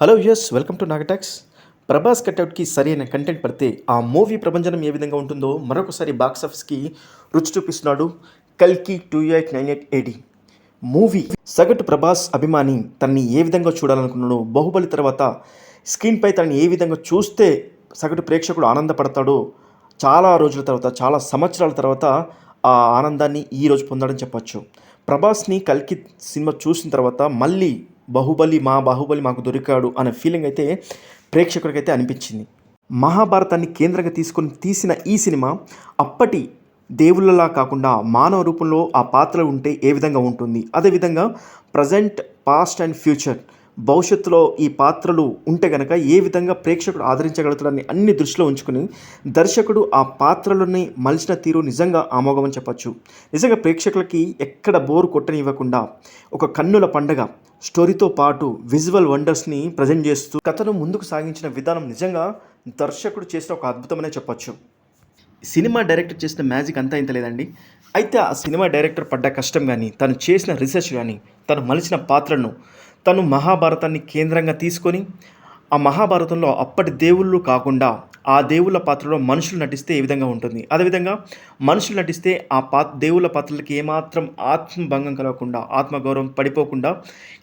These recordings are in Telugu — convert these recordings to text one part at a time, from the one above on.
Hello yes welcome to Naga talks. Prabhas కట్అవుట్కి సరైన కంటెంట్ పడితే ఆ మూవీ ప్రపంచం ఏ విధంగా ఉంటుందో మరొకసారి బాక్స్ ఆఫీస్కి రుచి చూపిస్తున్నాడు కల్కి two eight nine eight AD movie సగటు ప్రభాస్ అభిమాని తనని ఏ విధంగా చూడాలనుకున్నాడో బాహుబలి తర్వాత స్క్రీన్పై తనని ఏ విధంగా చూస్తే సగటు ప్రేక్షకుడు ఆనందపడతాడో చాలా రోజుల తర్వాత చాలా సంవత్సరాల తర్వాత ఆ ఆనందాన్ని ఈ రోజు చెప్పచ్చు. ప్రభాస్ని కల్కి సినిమా చూసిన తర్వాత మళ్ళీ బాహుబలి మా బాహుబలి మాకు దొరికాడు అనే ఫీలింగ్ అయితే ప్రేక్షకుడికైతే అనిపించింది. మహాభారతాన్ని కేంద్రంగా తీసుకొని తీసిన ఈ సినిమా అప్పటి దేవుళ్ళలా కాకుండా మానవ రూపంలో ఆ పాత్ర ఉంటే ఏ విధంగా ఉంటుంది? అదేవిధంగా ప్రజెంట్ పాస్ట్ అండ్ ఫ్యూచర్ భవిష్యత్తులో ఈ పాత్రలు ఉంటే గనక ఏ విధంగా ప్రేక్షకుడు ఆదరించగలుగుతాడని అన్ని దృష్టిలో ఉంచుకుని దర్శకుడు ఆ పాత్రలని మలిచిన తీరు నిజంగా ఆమోగమని చెప్పచ్చు. నిజంగా ప్రేక్షకులకి ఎక్కడ బోరు కొట్టనివ్వకుండా ఒక కన్నుల పండగ స్టోరీతో పాటు విజువల్ వండర్స్ని ప్రజెంట్ చేస్తూ కథను ముందుకు సాగించిన విధానం నిజంగా దర్శకుడు చేసిన ఒక అద్భుతమనే చెప్పొచ్చు. సినిమా డైరెక్టర్ చేసిన మ్యాజిక్ అంతా ఇంత లేదండి. అయితే ఆ సినిమా డైరెక్టర్ పడ్డ కష్టం కానీ తను చేసిన రీసెర్చ్ కానీ తను మలిచిన పాత్రను తను మహాభారతాన్ని కేంద్రంగా తీసుకొని ఆ మహాభారతంలో అప్పటి దేవుళ్ళు కాకుండా ఆ దేవుళ్ళ పాత్రలో మనుషులు నటిస్తే ఏ విధంగా ఉంటుంది? అదేవిధంగా మనుషులు నటిస్తే ఆ పా దేవుళ్ళ పాత్రలకి ఏమాత్రం ఆత్మభంగం కలగకుండా ఆత్మగౌరవం పడిపోకుండా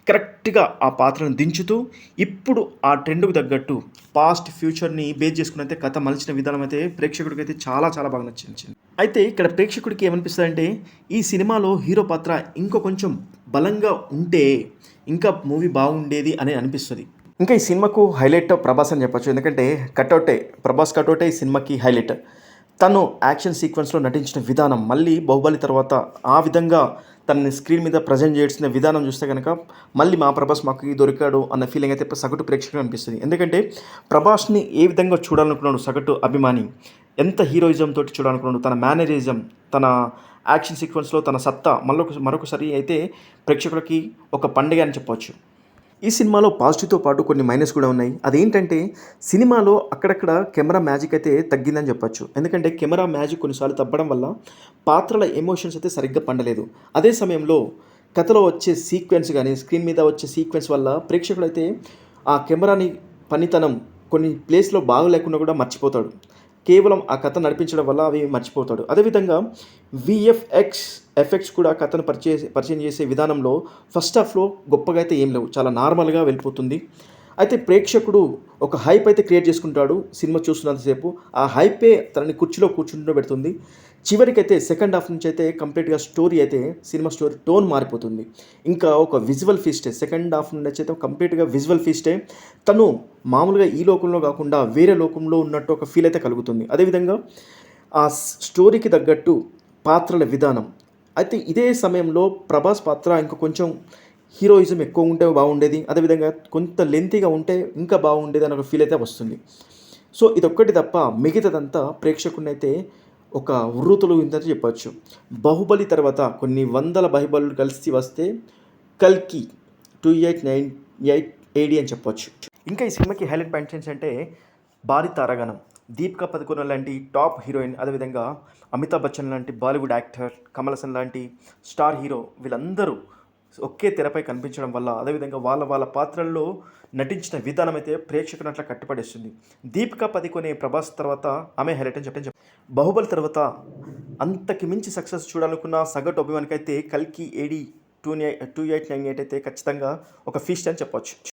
కరెక్ట్గా ఆ పాత్రను దించుతూ ఇప్పుడు ఆ ట్రెండ్కు తగ్గట్టు పాస్ట్ ఫ్యూచర్ని బేస్ చేసుకుని అయితే కథ మలిచిన విధానం అయితే ప్రేక్షకుడికి అయితే చాలా చాలా బాగా నచ్చింది. అయితే ఇక్కడ ప్రేక్షకుడికి ఏమనిపిస్తుంది అంటే ఈ సినిమాలో హీరో పాత్ర ఇంకో కొంచెం బలంగా ఉంటే ఇంకా మూవీ బాగుండేది అని అనిపిస్తుంది. ఇంకా ఈ సినిమాకు హైలైట్ ప్రభాస్ అని చెప్పొచ్చు. ఎందుకంటే కట్అవుటే ప్రభాస్ కట్అవుటే ఈ సినిమాకి హైలైట్. తను యాక్షన్ సీక్వెన్స్లో నటించిన విధానం మళ్ళీ బాహుబలి తర్వాత ఆ విధంగా తనని స్క్రీన్ మీద ప్రజెంట్ చేసిన విధానం చూస్తే కనుక మళ్ళీ మా ప్రభాస్ మాకు దొరికాడు అన్న ఫీలింగ్ అయితే సగటు ప్రేక్షకులు అనిపిస్తుంది. ఎందుకంటే ప్రభాస్ని ఏ విధంగా చూడాలనుకున్నాడు సగటు అభిమాని ఎంత హీరోయిజం తోటి చూడాలనుకున్నాడు తన మేనరిజం తన యాక్షన్ సీక్వెన్స్లో తన సత్తా మళ్ళొక మరొకసారి అయితే ప్రేక్షకులకి ఒక పండుగ అని చెప్పవచ్చు ఈ సినిమాలో పాజిటివ్తో పాటు కొన్ని మైనస్ కూడా ఉన్నాయి. అదేంటంటే సినిమాలో అక్కడక్కడ కెమెరా మ్యాజిక్ అయితే తగ్గిందని చెప్పొచ్చు. ఎందుకంటే కెమెరా మ్యాజిక్ కొన్నిసార్లు తప్పడం వల్ల పాత్రల ఎమోషన్స్ అయితే సరిగ్గా పండలేదు. అదే సమయంలో కథలో వచ్చే సీక్వెన్స్ కానీ స్క్రీన్ మీద వచ్చే సీక్వెన్స్ వల్ల ప్రేక్షకులైతే ఆ కెమెరాని పనితనం కొన్ని ప్లేస్లో బాగలేకుండా కూడా మర్చిపోతాడు. కేవలం ఆ కథ నడిపించడం వల్ల అవి మర్చిపోతాడు. అదేవిధంగా విఎఫ్ఎక్స్ ఎఫెక్ట్స్ కూడా కథను పరిచయ పరిచయం చేసే విధానంలో ఫస్ట్ హాఫ్లో గొప్పగా అయితే ఏం లేవు. చాలా నార్మల్గా వెళ్ళిపోతుంది. అయితే ప్రేక్షకుడు ఒక హైప్ అయితే క్రియేట్ చేసుకుంటాడు సినిమా చూస్తున్నంతసేపు. ఆ హైపే తనని కుర్చీలో కూర్చుంటూ పెడుతుంది. చివరికైతే సెకండ్ హాఫ్ నుంచి అయితే కంప్లీట్గా స్టోరీ అయితే సినిమా స్టోరీ టోన్ మారిపోతుంది. ఇంకా ఒక విజువల్ ఫీస్టే సెకండ్ హాఫ్ నుంచి అయితే కంప్లీట్గా విజువల్ ఫీస్టే. తను మామూలుగా ఈ లోకంలో కాకుండా వేరే లోకంలో ఉన్నట్టు ఒక ఫీల్ అయితే కలుగుతుంది. అదేవిధంగా ఆ స్టోరీకి తగ్గట్టు పాత్రల విధానం. అయితే ఇదే సమయంలో ప్రభాస్ పాత్ర ఇంకా కొంచెం హీరోయిజం ఎక్కువ ఉంటే బాగుండేది. అదేవిధంగా కొంత లెంతీగా ఉంటే ఇంకా బాగుండేది అని ఒక ఫీల్ అయితే వస్తుంది. సో ఇదొక్కటి తప్ప మిగతాదంతా ప్రేక్షకుని ఒక వృతులు ఇంత చెప్పచ్చు. బాహుబలి తర్వాత కొన్ని వందల బాహుబలులు కలిసి వస్తే కల్కి two eight nine eight AD అని చెప్పొచ్చు. ఇంకా ఈ సినిమాకి హైలైట్ పాయింట్స్ ఏంటంటే భారీ తారాగణం. దీపికా పదుకొన లాంటి టాప్ హీరోయిన్ అదేవిధంగా అమితాబ్ బచ్చన్ లాంటి బాలీవుడ్ యాక్టర్ కమల్ హాసన్ లాంటి స్టార్ హీరో వీళ్ళందరూ ఒకే తెరపై కనిపించడం వల్ల అదేవిధంగా వాళ్ళ వాళ్ళ పాత్రల్లో నటించిన విధానం అయితే ప్రేక్షకుని అట్లా కట్టుపడేస్తుంది. దీపికా పదికొనే ప్రభాస్ తర్వాత ఆమె హైలైట్ అని చెప్పని బాహుబలి తర్వాత అంతకి మించి సక్సెస్ చూడాలనుకున్న సగటు అభిమానికి అయితే కల్కి AD two two eight nine eight అయితే ఖచ్చితంగా ఒక ఫీస్ట్ అని చెప్పవచ్చు